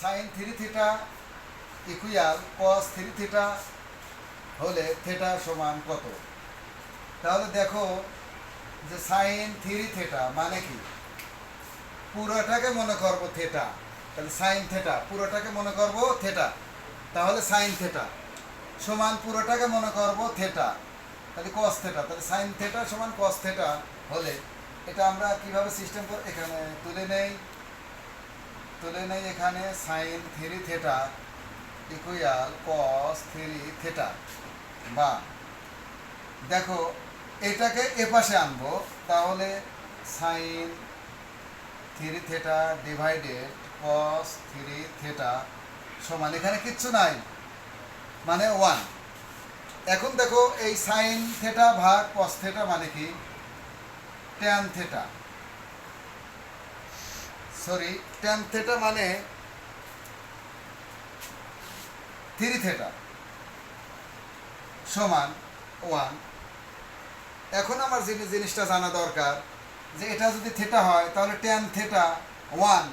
Sine three theta equal cos three theta হলে theta সমান কত? তাহলে দেখো যে সাইন থ্রি থেটা মানে কি? পুরোটাকে মনে করব থেটা তাহলে সাইন থেটা পুরোটাকে মনে করব থেটা তাহলে সাইন থেটা সমান পুরোটাকে মনে করব থেটা তাহলে কস থেটা তাহলে সাইন থেটা সমান কস থেটা হলে এটা আমরা কীভাবে সিস্টেম করে এখানে তুলে নেই। তুলে নেই এখানে sine three theta equal cos three theta. বা, দেখো, এটাকে এ পাশে আনব, তাহলে sine three theta divided cos three theta সমান। এখানে কিচ্ছু নাই মানে ওয়ান এখন দেখো, এই সাইন থেটা ভাগ কস থেটা মানে কি? Tan theta. Sorry tan theta মানে থ্রি থেটা সমান ওয়ান এখন আমার যিনি জিনিসটা জানা দরকার যে এটা যদি থেটা হয়, তাহলে ট্যান থেটা ওয়ান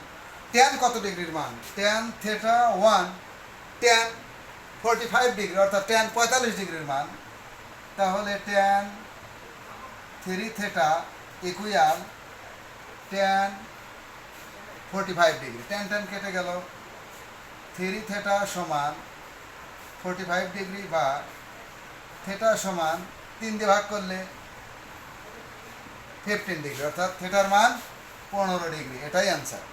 ট্যান কত ডিগ্রির মান? Tan theta one tan forty five degree, অর্থাৎ ট্যান পঁয়তাল্লিশ ডিগ্রির মান। তাহলে tan three theta equal tan forty five degree tan tan কেটে গেল। থ্রি থেটা সমান ফোরটি ফাইভ ডিগ্রি বা থেটা সমান তিন দিয়ে ভাগ করলে ফিফটিন ডিগ্রি অর্থাৎ থেটার মান পনেরো ডিগ্রি এটাই অ্যান্সার